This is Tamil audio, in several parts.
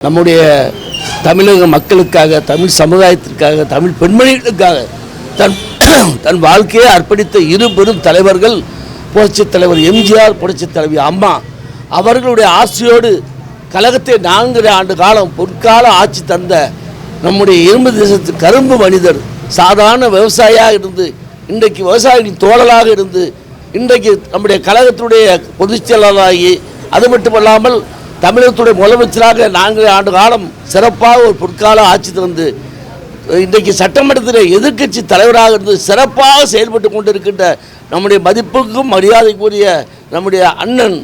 நம்முடைய தமிழக மக்களுக்காக தமிழ் சமுதாயத்திற்காக தமிழ் பெண்மணிகளுக்காக தன் தன் வாழ்க்கையை அர்ப்பணித்த இரு பெரும் தலைவர்கள் புரட்சித் தலைவர் எம்ஜிஆர் புரட்சித் தலைவி அம்மா அவர்களுடைய ஆசையோடு கழகத்தை நான்கு ஆண்டு காலம் பொற்கால ஆட்சி தந்த நம்முடைய இரும்பு தேசத்து கரும்பு மனிதர் சாதாரண விவசாயியாக இருந்து இன்றைக்கு விவசாயிகளின் தோழலாக இருந்து இன்றைக்கு நம்முடைய கழகத்துடைய பொதுச் செயலாளராகி அது மட்டுமல்லாமல் தமிழகத்துடைய முதலமைச்சராக நான்கு ஆண்டு காலம் சிறப்பாக ஒரு பொற்கால ஆட்சி தந்து இன்றைக்கு சட்டமன்றத்தில் எதிர்க்கட்சி தலைவராக இருந்து சிறப்பாக செயல்பட்டு கொண்டிருக்கின்ற நம்முடைய மதிப்புக்கும் மரியாதைக்குரிய நம்முடைய அண்ணன்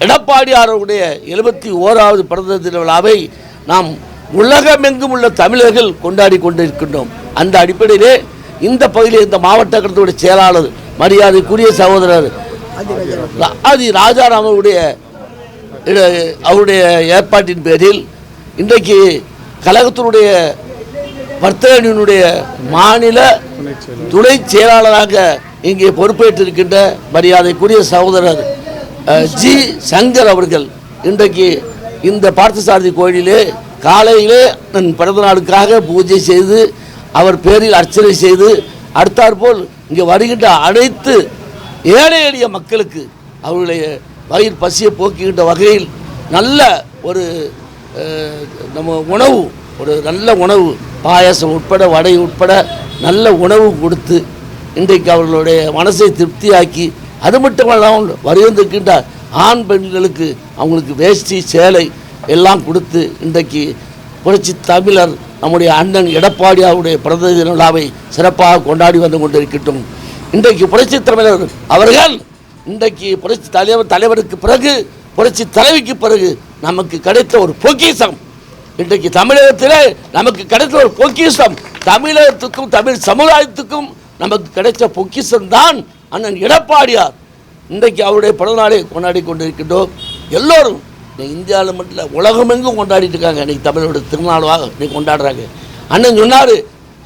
எடப்பாடியார் அவருடைய எழுபத்தி ஓராவது பிறந்த தின விழாவை நாம் உலகமெங்கும் உள்ள தமிழர்கள் கொண்டாடி கொண்டிருக்கின்றோம். அந்த அடிப்படையிலே இந்த பகுதியில் இந்த மாவட்ட கழகத்துடைய செயலாளர் மரியாதைக்குரிய சகோதரர் ஆதி ராஜாராம் அவருடைய ஏற்பாட்டின் பேரில் இன்றைக்கு கழகத்தினுடைய வர்த்தகனினுடைய மாநில துணை செயலாளராக இங்கே பொறுப்பேற்றிருக்கின்ற மரியாதைக்குரிய சகோதரர் ஜி. சங்கர் அவர்கள் இன்றைக்கு இந்த பார்த்தசாரதி கோயிலிலே காலையிலே தன் பிறந்த நாளுக்காக பூஜை செய்து அவர் பேரில் அர்ச்சனை செய்து அடுத்தாற்போல் இங்கே வருகின்ற அனைத்து ஏழை எளிய மக்களுக்கு அவருடைய வயிறு பசியை போக்கிக்கிட்ட வகையில் நல்ல ஒரு நம்ம உணவு ஒரு நல்ல உணவு பாயாசம் உட்பட வடை உட்பட நல்ல உணவு கொடுத்து இன்றைக்கு அவர்களுடைய மனசை திருப்தியாக்கி அது மட்டுமல்லாமல் வருகின்ற ஆண் பெண்களுக்கு அவங்களுக்கு வேஷ்டி சேலை எல்லாம் கொடுத்து இன்றைக்கு புரட்சி தமிழர் நம்முடைய அண்ணன் எடப்பாடியாருடைய பிறந்த தின விழாவை சிறப்பாக கொண்டாடி வந்து கொண்டிருக்கட்டும் இன்றைக்கு புரட்சி தமிழர் அவர்கள் இன்றைக்கு புரட்சி தலைவர் தலைவருக்கு பிறகு புரட்சி தலைவிக்கு பிறகு நமக்கு கிடைத்த ஒரு பொக்கிஷம். இன்றைக்கு தமிழகத்தில் நமக்கு கிடைத்த ஒரு பொக்கிஷம். தமிழகத்துக்கும் தமிழ் சமுதாயத்துக்கும் நமக்கு கிடைத்த பொக்கிஷம் தான் அண்ணன் எடப்பாடியார். இன்றைக்கு அவருடைய பிறந்தநாளை கொண்டாடி கொண்டிருக்கின்றோம். எல்லோரும் இந்தியாவில் மட்டும் இல்லை உலகமெங்கும் கொண்டாடிட்டு இருக்காங்க. இன்றைக்கி தமிழோட திருநாளாக இன்னைக்கு கொண்டாடுறாங்க. அண்ணன் சொன்னார்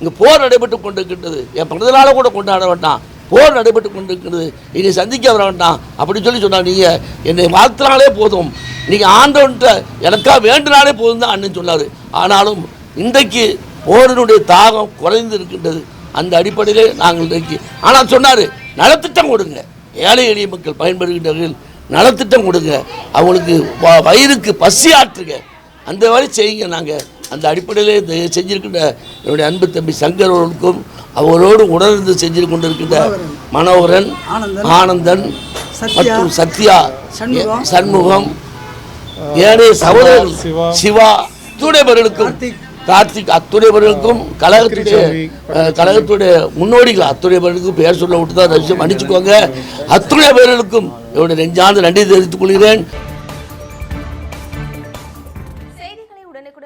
இங்கே போர் நடைபெற்று கொண்டிருக்கின்றது. என் பிறந்தநாளை கூட கொண்டாட வேண்டாம். போர் நடைபெற்று கொண்டிருக்கிறது. இனி சந்திக்க வர வேண்டாம். அப்படின்னு சொல்லி சொன்னார். நீங்கள் என்னை வாழ்த்தினாலே போதும். நீங்கள் ஆண்டவன்ட்ட எனக்கா வேண்டினாலே போதும் தான் அண்ணன் சொன்னார். ஆனாலும் இன்றைக்கு போரினுடைய தாகம் குறைந்து இருக்கின்றது. அந்த அடிப்படையிலே நாங்கள் இன்றைக்கு ஆனால் சொன்னார் நலத்திட்டம் கொடுங்க. ஏழை எளிய மக்கள் பயன்படுகின்றவர்கள் நலத்திட்டம் கொடுங்க. அவங்களுக்கு வ- வயிறுக்கு பசி ஆற்றுங்க. அந்த மாதிரி செய்யுங்க நாங்கள் அந்த அடிப்படையிலே செஞ்சிருக்கின்ற என்னுடைய அன்பு தம்பி சங்கர் அவர்களுக்கும் அவரோடு உணர்ந்து செஞ்சு கொண்டிருக்கின்ற மனோகரன் ஆனந்தன், மற்றும் சத்யா சண்முகம், ஏனைய சகோதரர்கள் சிவா, அத்துணைவர்களுக்கும் கார்த்திக், கார்த்திக் அத்துணைவர்களுக்கும் கழகத்துடைய கழகத்துடைய முன்னோடிகள் அத்துணைவர்களுக்கும் பெயர் சொல்ல விட்டு தான் மன்னிச்சுக்கோங்க. அத்துணை பேர்களுக்கும் என்னுடைய நெஞ்சார்ந்த நன்றி தெரிவித்துக் கொள்கிறேன்.